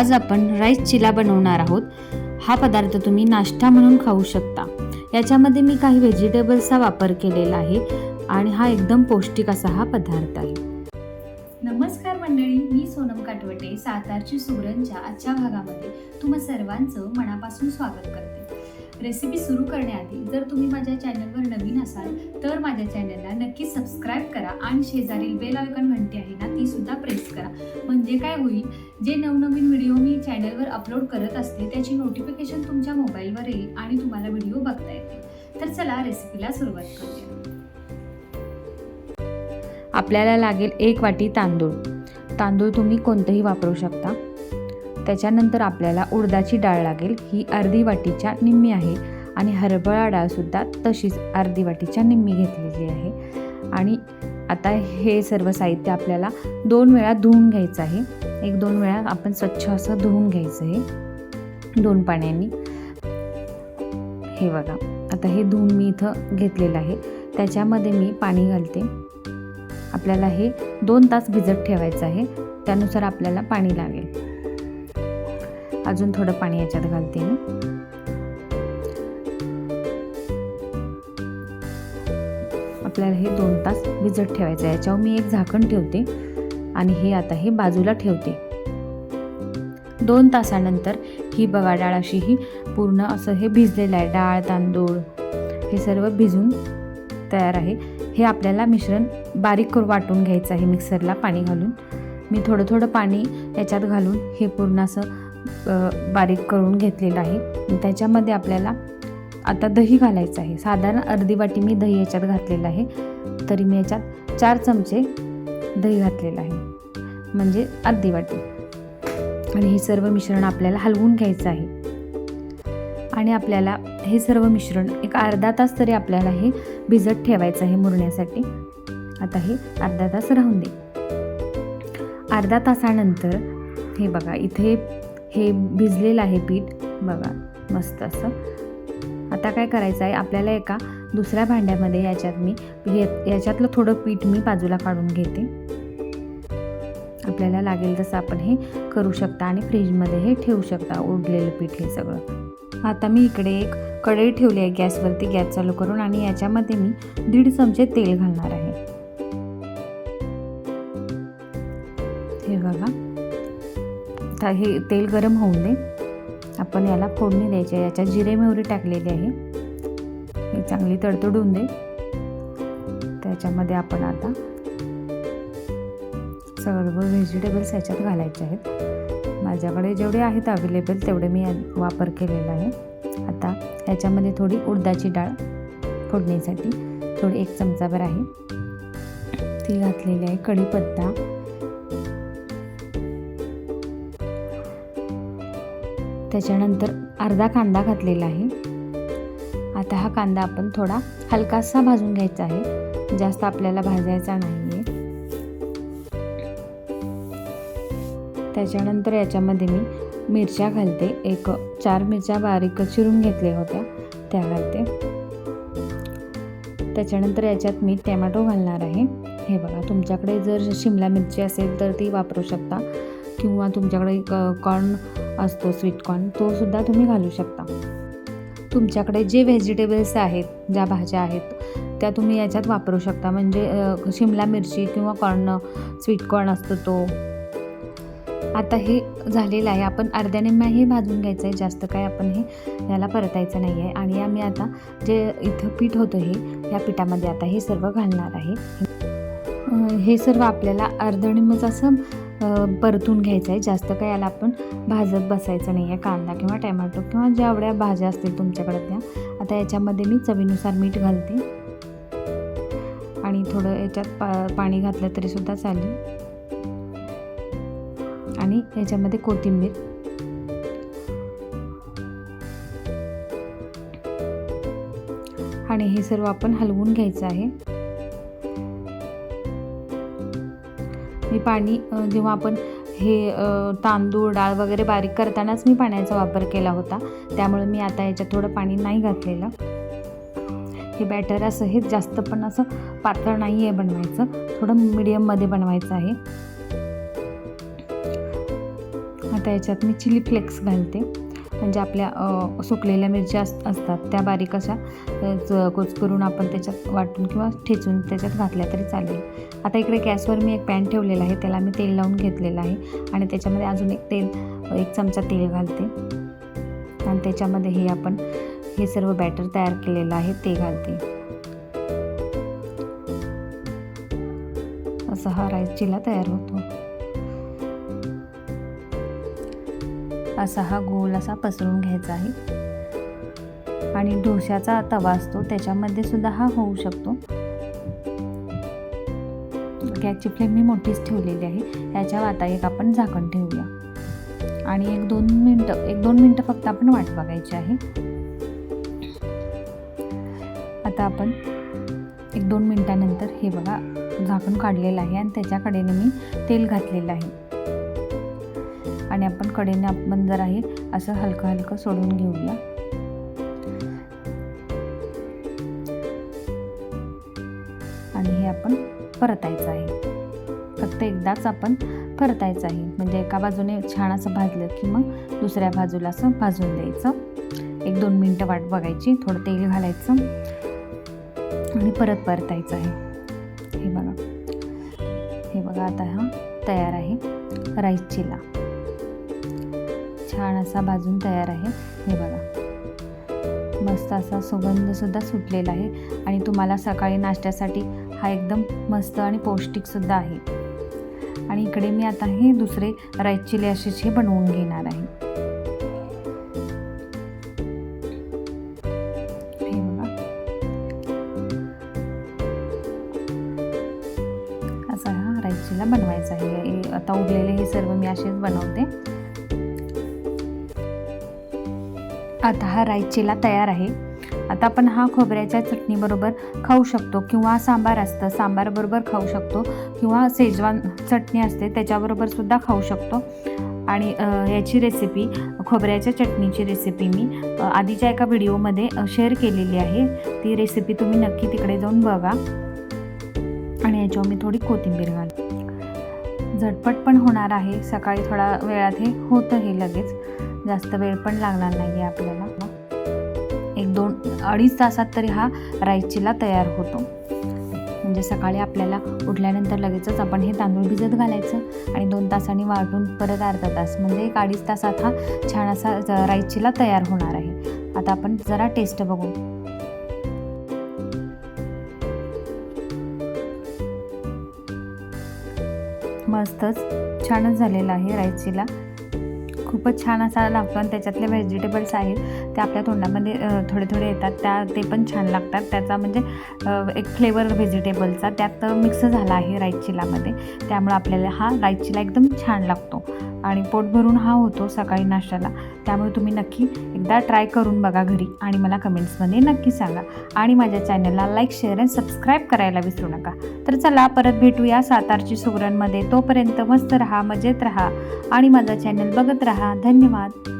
आज आपण राईस चिला बनवणार आहोत. हा पदार्थ तुम्ही नाश्ता म्हणून खाऊ शकता. याच्यामध्ये मी काही व्हेजिटेबल्सचा वापर केलेला आहे आणि हा एकदम पौष्टिक असा हा पदार्थ आहे. नमस्कार मंडळी मी सोनम काटवटे सातारची सुगरणच्या आजच्या भागामध्ये तुम्हा सर्वांचं मनापासून स्वागत करते. रेसिपी सुरू करण्याआधी जर तुम्ही माझ्या चॅनलवर नवीन असाल तर माझ्या चॅनलला नक्की सबस्क्राईब करा आणि शेजारील बेल आयकॉन घंटी आहे ना ती सुद्धा म्हणजे काय होईल जे नवनवीन व्हिडिओ मी चॅनलवर अपलोड करत असते त्याची नोटिफिकेशन तुमच्या मोबाईलवर येईल आणि तुम्हाला व्हिडिओ बघता येतील. तर चला रेसिपीला सुरुवात करूया. आपल्याला लागेल एक वाटी तांदूळ. तांदूळ तुम्ही कोणतंही वापरू शकता. त्याच्यानंतर आपल्याला उडदाची डाळ लागेल ही अर्धी वाटीच्या निम्मी आहे. आणि हरभरा डाळसुद्धा तशीच अर्धी वाटीच्या निम्मी घेतलेली आहे. आता हे सर्व साहित्य आपल्याला दोन वेळा धुवून घ्यायचं आहे. एक दोन वेळा आपण स्वच्छ असं धुवून घ्यायचं आहे. दोन पाण्याने. हे बघा. आता हे धुवून मी इथं घेतलेलं आहे. त्याच्यामध्ये मी पाणी घालते. आपल्याला हे दोन तास भिजत ठेवायचं आहे. त्यानुसार आपल्याला पाणी लागेल. अजून थोडं पाणी याच्यात घालते मी. आपल्याला हे दोन तास भिजत ठेवायचं आहे. याच्यावर मी एक झाकण ठेवते आणि हे आता हे बाजूला ठेवते. दोन तासानंतर ही बघा डाळ अशी ही पूर्ण असं हे भिजलेलं आहे. डाळ तांदूळ हे सर्व भिजून तयार आहे. हे आपल्याला मिश्रण बारीक करून वाटून घ्यायचं आहे मिक्सरला पाणी घालून. मी थोडं थोडं पाणी याच्यात घालून हे पूर्ण असं बारीक करून घेतलेलं आहे. त्याच्यामध्ये आपल्याला आता दही घालायचं आहे. साधारण अर्धी वाटी मी दही याच्यात घातलेलं आहे. तरी मी याच्यात चार चमचे दही घातलेलं आहे. म्हणजे अर्धी वाटी. आणि हे सर्व मिश्रण आपल्याला हलवून घ्यायचं आहे. आणि आपल्याला हे सर्व मिश्रण एक अर्धा तास तरी आपल्याला हे भिजत ठेवायचं आहे मुरण्यासाठी. आता हे अर्धा तास राहून दे. अर्धा तासानंतर हे बघा इथे हे भिजलेलं आहे पीठ. बघा मस्त असं आता काय करायचं आहे आपल्याला एका दुसऱ्या भांड्यामध्ये याच्यात मी हे याच्यातलं थोडं पीठ मी बाजूला काढून घेते. आपल्याला लागेल तसं आपण हे करू शकता आणि फ्रीजमध्ये हे ठेवू शकता उडलेलं पीठ हे सगळं. आता मी इकडे एक कढई ठेवली आहे गॅसवरती गॅस चालू करून आणि याच्यामध्ये मी दीड चमचे तेल घालणार आहे. हे बघा. हे तेल गरम होऊन दे. आपण याला फोडणी द्यायची आहे. याच्यात जिरे मोहरी टाकलेली आहे. ही चांगली तडतडून दे. त्याच्यामध्ये आपण आता सर्व व्हेजिटेबल्स याच्यात घालायचे आहेत. माझ्याकडे जेवढे आहेत अवेलेबल तेवढे मी वापर केलेला आहे. आता ह्याच्यामध्ये थोडी उडदाची डाळ फोडणीसाठी थोडी एक चमचाभर आहे. ती घातलेली आहे कढीपत्ता. त्याच्यानंतर अर्धा कांदा घातलेला आहे. आता हा कांदा आपण थोडा हलकासा भाजून घ्यायचा आहे. जास्त आपल्याला भाजायचा नाही आहे त्याच्यानंतर याच्यामध्ये मी मिरच्या घालते. एक चार मिरच्या बारीक चिरून घेतल्या होत्या. त्या घालते. त्याच्यानंतर याच्यात मी टॅमॅटो घालणार आहे. हे बघा तुमच्याकडे जर शिमला मिरची असेल तर ती वापरू शकता. किंवा तुमच्याकडे कॉर्न असतो स्वीटकॉर्न तोसुद्धा तो सुद्धा तुम्ही घालू शकता. तुमच्याकडे जे व्हेजिटेबल्स आहेत ज्या भाज्या आहेत त्या तुम्ही याच्यात वापरू शकता. म्हणजे शिमला मिरची किंवा कॉर्न स्वीटकॉर्न असतो तो. आता हे झालेलं आहे. आपण अर्ध्या निम्म्या हे भाजून घ्यायचं आहे. जास्त काय आपण हे याला परतायचं नाही आहे. आणि आम्ही आता जे इथं पीठ होतं हे या पिठामध्ये आता हे सर्व घालणार आहे. हे सर्व आपल्याला अर्धनिम्मच असं परतून घ्यायचं आहे. जास्त काय याला आपण भाजत बसायचं नाही आहे. कांदा किंवा टॅमॅटो किंवा जेवढ्या भाज्या असतील तुमच्याकडे त्या. आता याच्यामध्ये मी चवीनुसार मीठ घालते. आणि थोडं याच्यात पा पाणी घातलं तरीसुद्धा चालेल. आणि याच्यामध्ये कोथिंबीर. आणि हे सर्व आपण हलवून घ्यायचं आहे. मी पाणी जेव्हा आपण हे तांदूळ डाळ वगैरे बारीक करतानाच मी पाण्याचा वापर केला होता. त्यामुळे मी आता याच्यात थोडं पाणी नाही घातलेलं. हे बॅटर असं हे जास्त पण असं पातळ नाही आहे बनवायचं. थोडं मिडियममध्ये बनवायचं आहे. आता याच्यात मी चिली फ्लेक्स घालते. म्हणजे आपल्या सुकलेल्या मिरच्या अस असतात. त्या बारीक अशा कुच कोच करून आपण त्याच्यात वाटून किंवा ठेचून त्याच्यात घातल्या तरी चालेल. आता इकडे गॅसवर मी एक पॅन ठेवलेला आहे. त्याला मी तेल लावून घेतलेलं आहे. आणि त्याच्यामध्ये अजून एक तेल एक चमचा तेल घालते. आणि त्याच्यामध्ये हे आपण हे सर्व बॅटर तयार केलेलं आहे. ते घालते. असा हा राईस चिला तयार होतो. असा हा गोल असा पसरून घ्यायचा आहे. आणि डोशाचा तवा असतो त्याच्यामध्ये सुद्धा हा होऊ शकतो. गॅसची फ्लेम मी मोठीच ठेवलेली आहे. ह्याच्या आता एक आपण झाकण ठेवूया. आणि एक दोन मिनटं एक दोन मिनटं फक्त आपण वाट बघायची आहे. आता आपण एक दोन मिनटानंतर हे बघा झाकण काढलेलं आहे आणि त्याच्याकडेने मी तेल घातलेलं आहे. आणि आपण कडेने आपण जर आहे असं हलकं हलकं सोडून घेऊया. आणि हे आपण परतायचं आहे. फक्त एकदाच आपण परतायचं आहे. म्हणजे एका बाजूने छान असं भाजलं की मग दुसऱ्या बाजूला असं भाजून द्यायचं. एक दोन मिनटं वाट बघायची थोडं तेल घालायचं आणि परत परतायचं आहे. हे बघा. हे बघा आता हा तयार आहे राईस चिला छान असा भाजून तयार आहे. हे बघा. मस्त असा सुगंधसुद्धा सुटलेला आहे. आणि तुम्हाला सकाळी नाश्त्यासाठी हा एकदम मस्त आणि पौष्टिकसुद्धा आहे. आणि इकडे मी आता हे दुसरे राईस चिली असेच हे बनवून घेणार आहे. हे असा हा राईस चिला बनवायचा आहे. आता उरलेले हे सर्व मी असेच बनवते. आता हा रायचेला तयार आहे. आता आपण हा खोबऱ्याच्या चटणीबरोबर खाऊ शकतो किंवा सांबार असतं सांबारबरोबर खाऊ शकतो किंवा सेजवान चटणी असते त्याच्याबरोबर सुद्धा खाऊ शकतो. आणि याची रेसिपी खोबऱ्याच्या चटणीची रेसिपी मी आधीच्या एका व्हिडिओमध्ये शेअर केलेली आहे. ती रेसिपी तुम्ही नक्की तिकडे जाऊन बघा. आणि याच्यावर मी थोडी कोथिंबीर घाल झटपट पण होणार आहे. सकाळी थोडा वेळात हे होतं हे लगेच. जास्त वेळ पण लागणार नाही आहे आपल्याला. एक दोन अडीच तासात तरी हा राईस चिला तयार होतो. म्हणजे सकाळी आपल्याला उठल्यानंतर लगेचच आपण हे तांदूळ भिजत घालायचं आणि दोन तासांनी वाटून परत अर्धा तास. म्हणजे एक अडीच तासात हा छान असा रायचीला राईस चिला तयार होणार आहे. आता आपण जरा टेस्ट बघू. मस्तच छानच झालेला आहे राईस चिला. खूपच छान असा लागतो आणि त्याच्यातले व्हेजिटेबल्स आहेत. ते आपल्या तोंडामध्ये थोडे थोडे येतात. त्या ते पण छान लागतात. त्याचा म्हणजे एक फ्लेवर व्हेजिटेबलचा त्यात मिक्स झाला आहे राईसचिलामध्ये त्यामुळे आपल्याला हा रायचिला एकदम छान लागतो. आणि पोट भरून हा होतो सकाळी नाश्त्याला. त्यामुळे तुम्ही नक्की एकदा ट्राय करून बघा घरी आणि मला कमेंट्समध्ये नक्की सांगा. आणि माझ्या चॅनलला लाईक शेअर आणि सबस्क्राईब करायला विसरू नका. तर चला परत भेटूया सातारची सुगरणमध्ये तोपर्यंत मस्त रहा मजेत रहा. आणि माझा चॅनल बघत रहा. धन्यवाद.